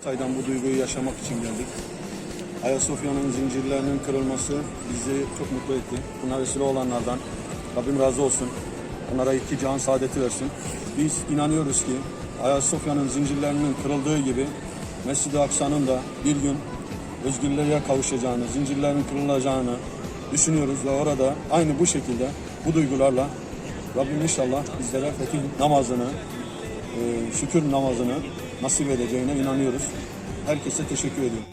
Hatay'dan bu duyguyu yaşamak için geldik. Ayasofya'nın zincirlerinin kırılması bizi çok mutlu etti. Buna vesile olanlardan Rabbim razı olsun. Onlara iki can saadeti versin. Biz inanıyoruz ki Ayasofya'nın zincirlerinin kırıldığı gibi Mescid-i Aksa'nın da bir gün özgürlüğe kavuşacağını, zincirlerin kırılacağını düşünüyoruz ve orada aynı bu şekilde bu duygularla Rabbim inşallah bizlere fetih namazını, e, şükür namazını nasip edeceğine inanıyoruz. Herkese teşekkür ediyorum.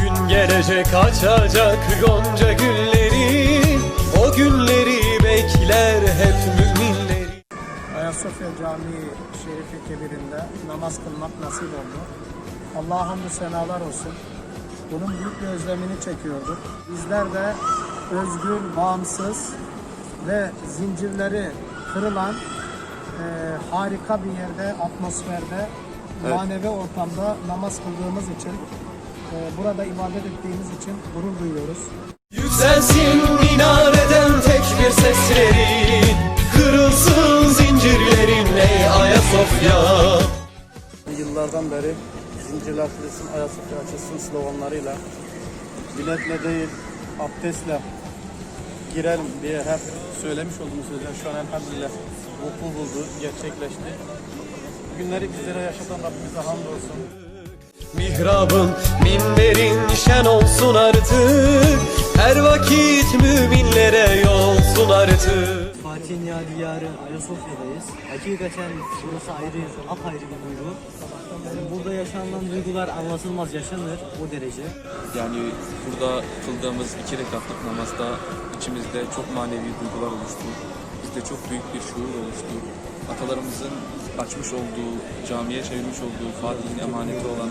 Gün gelecek açacak gonca gülleri O günleri bekler hep müminleri Ayasofya Camii Şerifi Kebir'inde namaz kılmak nasip oldu. Allah'a hamdü senalar olsun. Bunun büyük bir özlemini çekiyorduk. Bizler de özgür, bağımsız ve zincirleri kırılan e, harika bir yerde, atmosferde, manevi ortamda namaz kıldığımız için, e, burada ibadet ettiğimiz için gurur duyuyoruz. Yükselsin minareden tek bir sesleri Kırılsın zincirlerin ey Ayasofya Yıllardan beri zincirler kırılsın, Ayasofya açılsın sloganlarıyla biletle değil abdestle girelim diye hep söylemiş olduğumuz sözler şu an elhamdülillah vuku buldu, gerçekleşti. Günleri bizlere yaşatan Rabbimize hamdolsun. Mihrabın, minberin şen olsun artık Her vakit müminlere yolsun artık Fatih'in yadigarı Ayasofya'dayız. Hakikaten burası ayrı, apayrı bir duygu. Yani burada yaşanılan duygular anlatılmaz yaşanır o derece. Yani burada kıldığımız iki rekatlık namazda içimizde çok manevi duygular oluştu. Bizde çok büyük bir şuur oluştu. Atalarımızın açmış olduğu, camiye çevirmiş olduğu Fatih'in emaneti olan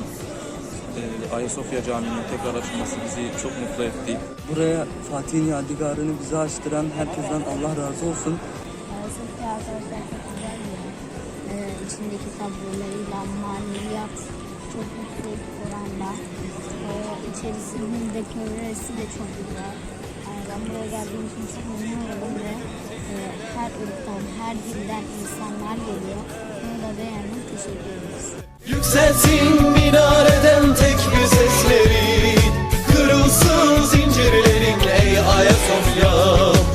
e, Ayasofya Camii'nin tekrar açılması bizi çok mutlu etti. Buraya Fatih'in yadigarını bize açtıran herkesten Allah razı olsun. Ayasofya arkadaşlar çok güzel bir yer. İçindeki tablolarıyla maneviyat çok yüksek oranda. Ee, içerisinin dekoresi de çok güzel. Yani ben buraya geldiğim için çok memnun oldum ve e, her ırktan, her dilden insanlar geliyor videomuzu beğenmeyi teşekkür ederiz. Yükselsin minareden